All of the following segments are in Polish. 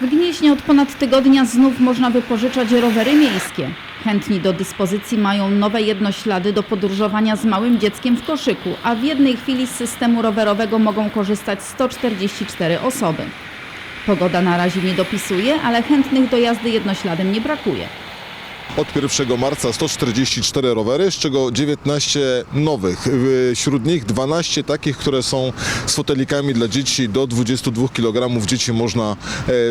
W Gnieźnie od ponad tygodnia znów można wypożyczać rowery miejskie. Chętni do dyspozycji mają nowe jednoślady do podróżowania z małym dzieckiem w koszyku, a w jednej chwili z systemu rowerowego mogą korzystać 144 osoby. Pogoda na razie nie dopisuje, ale chętnych do jazdy jednośladem nie brakuje. Od 1 marca 144 rowery, z czego 19 nowych. Wśród nich 12 takich, które są z fotelikami dla dzieci do 22 kg. Dzieci można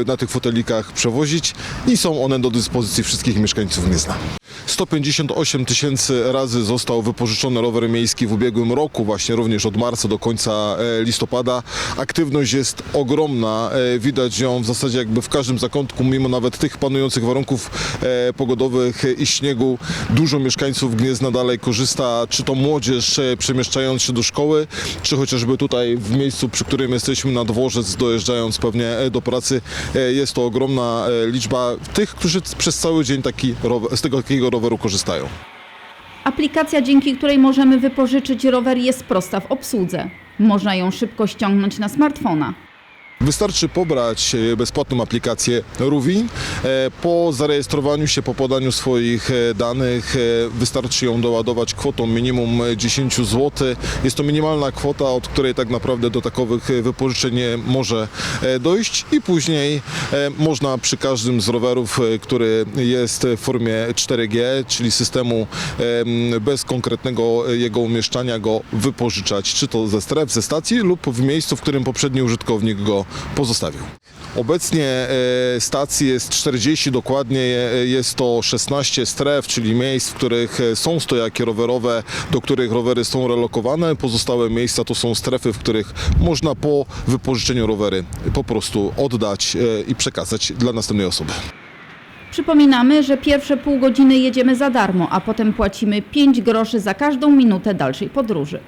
e, na tych fotelikach przewozić i są one do dyspozycji wszystkich mieszkańców Gniezna. 158 tysięcy razy został wypożyczony rower miejski w ubiegłym roku, właśnie również od marca do końca e, listopada. Aktywność jest ogromna, e, widać ją w zasadzie jakby w każdym zakątku, mimo nawet tych panujących warunków e, pogodowych i śniegu. Dużo mieszkańców Gniezna dalej korzysta, czy to młodzież przemieszczając się do szkoły, czy chociażby tutaj w miejscu, przy którym jesteśmy na dworzec, dojeżdżając pewnie do pracy. Jest to ogromna liczba tych, którzy przez cały dzień taki z tego takiego roweru korzystają. Aplikacja, dzięki której możemy wypożyczyć rower, jest prosta w obsłudze. Można ją szybko ściągnąć na smartfona. Wystarczy pobrać e, bezpłatną aplikację Ruwin. E, Po zarejestrowaniu się, po podaniu swoich e, danych wystarczy ją doładować kwotą minimum e, 10 zł. Jest to minimalna kwota, od której tak naprawdę do takowych wypożyczeń może dojść i później można przy każdym z rowerów, który jest w formie 4G, czyli systemu em, bez konkretnego jego umieszczania go wypożyczać, czy to ze stref, ze stacji lub w miejscu, w którym poprzedni użytkownik go pozostawił. Obecnie e, stacji jest 40, dokładnie jest to 16 stref, czyli miejsc, w których e, są stojaki rowerowe, do których rowery są relokowane. Pozostałe miejsca to są strefy, w których można po wypożyczeniu rowery po prostu oddać e, i przekazać dla następnej osoby. Przypominamy, że pierwsze pół godziny jedziemy za darmo, a potem płacimy 5 groszy za każdą minutę dalszej podróży.